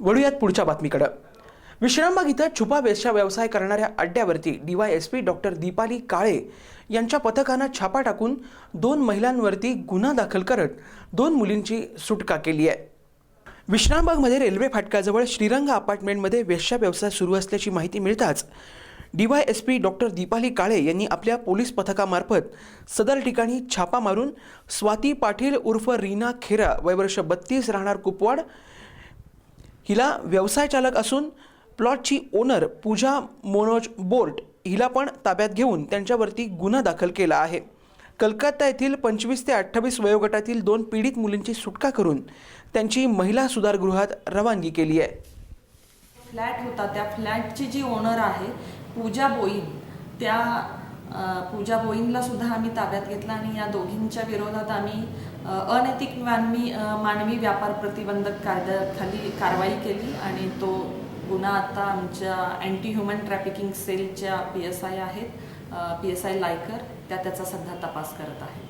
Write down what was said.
वळूयात पुढच्या बातमीकडं. विश्रामबाग इथं छुपा वेश्या व्यवसाय करणाऱ्या अड्ड्यावरती डीवायएसपी डॉक्टर दीपाली काळे यांच्या पथकानं छापा टाकून दोन महिलांवरती गुन्हा दाखल करत दोन मुलींची सुटका केली आहे. विश्रामबागमध्ये रेल्वे फाटकाजवळ श्रीरंग अपार्टमेंटमध्ये वेश्या व्यवसाय सुरू असल्याची माहिती मिळताच डीवायएसपी डॉक्टर दीपाली काळे यांनी आपल्या पोलीस पथकामार्फत सदर ठिकाणी छापा मारून स्वाती पाटील उर्फ रीना खेरा वयवर्ष बत्तीस राहणार कुपवाड हिला व्यवसाय चालक असून प्लॉटची ओनर पूजा मोनोज बोर्ट हिला पण ताब्यात घेऊन त्यांच्यावरती गुन्हा दाखल केला आहे. कलकत्ता येथील पंचवीस ते अठ्ठावीस वयोगटातील दोन पीडित मुलींची सुटका करून त्यांची महिला सुधारगृहात रवानगी केली आहे. फ्लॅट होता. त्या फ्लॅटची जी ओनर आहे पूजा बोईन त्या पूजा बोईनला सुद्धा आम्ही ताब्यात घेतला आणि या दोघींच्या विरोधात आम्ही अनैतिक मानवी मानवी व्यापार प्रतिबंधक कायद्याखाली कारवाई केली आणि तो गुन्हा आता आमच्या अँटी ह्युमन ट्रॅफिकिंग सेलच्या पी एस आय आहेत पी एस आय लायकर त्या त्याचा सध्या तपास करत आहेत.